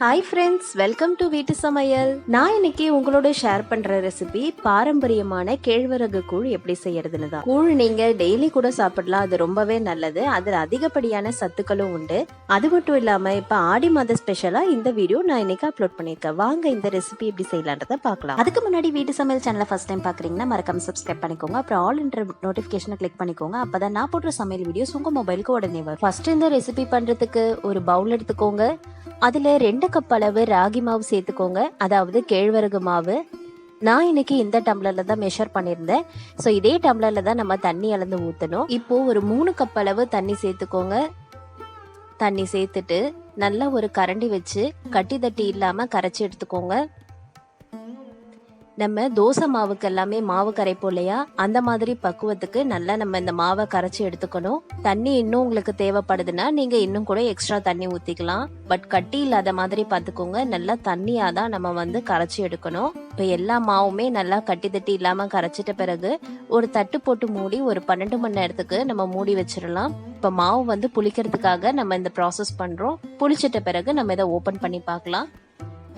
Hi friends welcome to வீட்டு சமையல் நான் இன்னைக்கு உங்களோட ஷேர் பண்ற ரெசிபி பாரம்பரியமான கேழ்வரகு கூழ் எப்படி செய்யறதுன்னு தான். கூழ் நீங்க டெய்லி கூட சாப்பிடலாம் அது ரொம்பவே நல்லது. அதுல அதிகப்படியான சத்துக்களும் உண்டு. அது மட்டும் இல்லாம இப்ப ஆடி மாத ஸ்பெஷலா இந்த வீடியோ நான் இன்னைக்கு அப்லோட் பண்ணிருக்கேன் வாங்க இந்த ரெசிபி எப்படி செய்யலான்றத பார்க்கலாம். அதுக்கு முன்னாடி வீட்டு சமையல் சேனலை ஃபர்ஸ்ட் டைம் பாக்குறீங்கன்னா மறக்காம சப்ஸ்கிரைப் பண்ணிக்கோங்க. அப்புறம் ஆல் இன்டர் நோட்டிபிகேஷனை கிளிக் பண்ணிக்கோங்க. அப்பதான் நான் போடுற சமையல் வீடியோஸ் உங்க மொபைலுக்கு உடனே வரும். ஃபர்ஸ்ட் இந்த ரெசிபி பண்றதுக்கு ஒரு பவுல் எடுத்துக்கோங்க. அதில் ரெண்டு கப் அளவு ராகி மாவு சேர்த்துக்கோங்க. அதாவது கேழ்வரகு மாவு. நான் இன்னைக்கு இந்த டம்ளர்ல தான் மெஷர் பண்ணியிருந்தேன். ஸோ இதே டம்ளர்ல தான் நம்ம தண்ணி அளந்து ஊற்றணும் இப்போ ஒரு மூணு கப் அளவு தண்ணி சேர்த்துக்கோங்க. தண்ணி சேர்த்துட்டு நல்லா ஒரு கரண்டி வச்சு கட்டி தட்டி இல்லாமல் கரைச்சி எடுத்துக்கோங்க. நம்ம தோசை மாவுக்கு எல்லாமே மாவு கரைப்போம் இல்லையா? அந்த மாதிரி பக்குவத்துக்கு நல்லா நம்ம இந்த மாவை கரைச்சி எடுத்துக்கணும். தண்ணி இன்னும் உங்களுக்கு தேவைப்படுதுன்னா நீங்க இன்னும் கூட எக்ஸ்ட்ரா தண்ணி ஊத்திக்கலாம். பட் கட்டி இல்லாத மாதிரி பார்த்துக்கோங்க. நல்லா தண்ணியா தான் நம்ம வந்து கரைச்சி எடுக்கணும். இப்போ எல்லா மாவுமே நல்லா கட்டி தட்டி இல்லாம கரைச்சிட்ட பிறகு ஒரு தட்டு போட்டு மூடி ஒரு பன்னெண்டு மணி நேரத்துக்கு நம்ம மூடி வச்சிடலாம். இப்போ மாவு வந்து புளிக்கிறதுக்காக நம்ம இந்த ப்ராசஸ் பண்றோம். புளிச்சிட்ட பிறகு நம்ம இதை ஓபன் பண்ணி பார்க்கலாம்.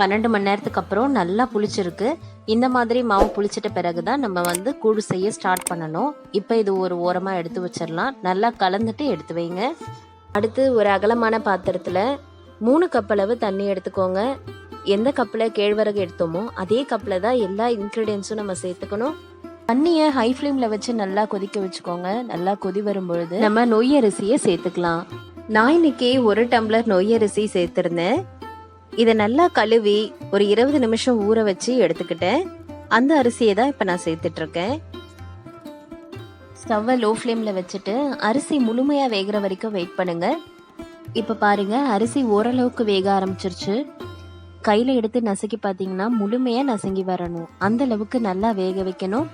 பன்னெண்டு மணி நேரத்துக்கு அப்புறம் நல்லா புளிச்சிருக்கு. இந்த மாதிரி மாவு புளிச்சிட்ட பிறகு தான் நம்ம வந்து கூழ் செய்ய ஸ்டார்ட் பண்ணணும். இப்போ இது ஒரு ஓரமாக எடுத்து வச்சிடலாம். நல்லா கலந்துட்டு எடுத்து வைங்க. அடுத்து ஒரு அகலமான பாத்திரத்தில் மூணு கப் அளவு தண்ணி எடுத்துக்கோங்க. எந்த கப்பில் கேழ்வரகு எடுத்தோமோ அதே கப்பில் தான் எல்லா இன்க்ரீடியன்ஸும் நம்ம சேர்த்துக்கணும். தண்ணியை ஹை ஃப்ளேமில் வச்சு நல்லா கொதிக்க வச்சுக்கோங்க. நல்லா கொதி வரும்பொழுது நம்ம நொய் அரிசியை சேர்த்துக்கலாம். நான் இன்னைக்கு ஒரு டம்ளர் நொய் அரிசி சேர்த்துருந்தேன். இதை நல்லா கழுவி ஒரு இருபது நிமிஷம் ஊற வச்சு எடுத்துக்கிட்டேன். அந்த அரிசியை தான் இப்போ நான் சேர்த்துட்டு இருக்கேன் ஸ்டவ்வை லோ ஃப்ளேமில் வச்சுட்டு அரிசி முழுமையாக வேகிற வரைக்கும் வெயிட் பண்ணுங்க. இப்போ பாருங்க அரிசி ஓரளவுக்கு வேக ஆரம்பிச்சிருச்சு. கையில் எடுத்து நசுக்கி பார்த்தீங்கன்னா முழுமையாக நசுங்கி வரணும். அந்த அளவுக்கு நல்லா வேக வைக்கணும்.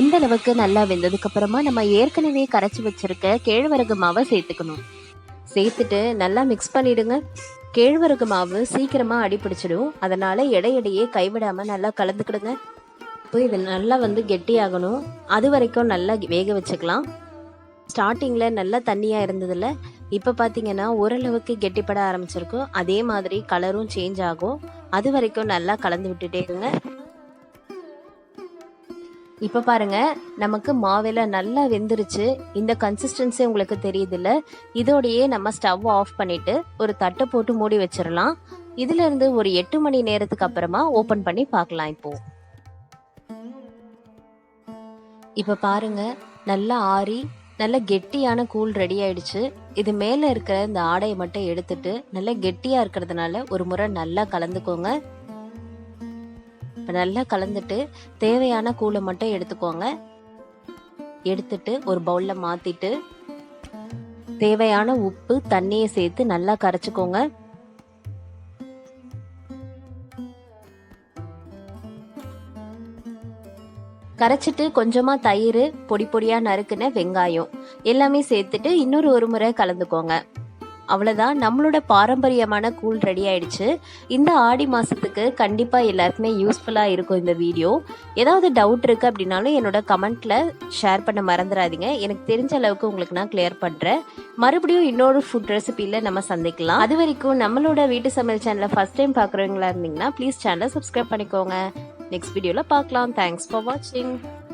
இந்த அளவுக்கு நல்லா வெந்ததுக்கப்புறமா நம்ம ஏற்கனவே கரைச்சி வச்சிருக்க கேழ்வரகு மாவை சேர்த்துக்கணும். சேர்த்துட்டு நல்லா மிக்ஸ் பண்ணிடுங்க. கேழ்வரகு மாவு சீக்கிரமா அடிப்பிடிச்சிடும் அதனால இடையிடையே கைவிடாம நல்லா கலந்துக்கிடுங்க. இப்போ இது நல்லா வந்து கெட்டியாகணும். அது வரைக்கும் நல்லா வேக வச்சுக்கலாம். ஸ்டார்டிங்கில் நல்லா தண்ணியாக இருந்ததில்ல இப்போ பார்த்தீங்கன்னா ஓரளவுக்கு கெட்டிப்பட ஆரம்பிச்சிருக்கும். அதே மாதிரி கலரும் சேஞ்ச் ஆகும். அது வரைக்கும் நல்லா கலந்து விட்டுட்டே இருங்க. இப்போ பாருங்க நமக்கு மாவெல்லாம் நல்லா வெந்துருச்சு. இந்த கன்சிஸ்டன்சி உங்களுக்கு தெரியுதுல்ல. இதோடையே நம்ம ஸ்டவ் ஆஃப் பண்ணிட்டு ஒரு தட்டை போட்டு மூடி வச்சிடலாம் இதுல இருந்து ஒரு எட்டு மணி நேரத்துக்கு அப்புறமா ஓபன் பண்ணி பார்க்கலாம் இப்போ. இப்போ பாருங்க நல்லா ஆறி நல்ல கெட்டியான கூழ் ரெடி ஆயிடுச்சு. இது மேல இருக்கிற இந்த ஆடையை மட்டும் எடுத்துட்டு நல்லா கெட்டியா இருக்கிறதுனால ஒரு முறை நல்லா கலந்துக்கோங்க. இப்போ நல்லா கலந்துட்டு தேவையான கூழை மட்டும் எடுத்துக்கோங்க. எடுத்துட்டு ஒரு பவுலில் மாற்றிட்டு தேவையான உப்பு தண்ணியை சேர்த்து நல்லா கரைச்சிக்கோங்க. கரைச்சிட்டு கொஞ்சமா தயிர் பொடி பொடியா நறுக்குன வெங்காயம் எல்லாமே சேர்த்துட்டு இன்னொரு ஒரு முறை கலந்துக்கோங்க. அவ்வளோதான் நம்மளோட பாரம்பரியமான கூழ் ரெடி ஆயிடுச்சு. இந்த ஆடி மாதத்துக்கு கண்டிப்பாக எல்லாருக்குமே யூஸ்ஃபுல்லாக இருக்கும் இந்த வீடியோ ஏதாவது டவுட் இருக்குது அப்படின்னாலும் என்னோட கமெண்ட்டில் ஷேர் பண்ண மறந்துடாதீங்க. எனக்கு தெரிஞ்ச அளவுக்கு உங்களுக்கு நான் கிளியர் பண்ணுறேன் மறுபடியும் இன்னொரு ஃபுட் ரெசிபியில் நம்ம சந்திக்கலாம். அது வரைக்கும் நம்மளோட வீட்டு சமையல் சேனலை ஃபஸ்ட் டைம் பார்க்குறவங்களா இருந்தீங்கன்னா ப்ளீஸ் சேனலை சப்ஸ்கிரைப் பண்ணிக்கோங்க. நெக்ஸ்ட் வீடியோவில் பார்க்கலாம். தேங்க்ஸ் ஃபார் வாட்சிங்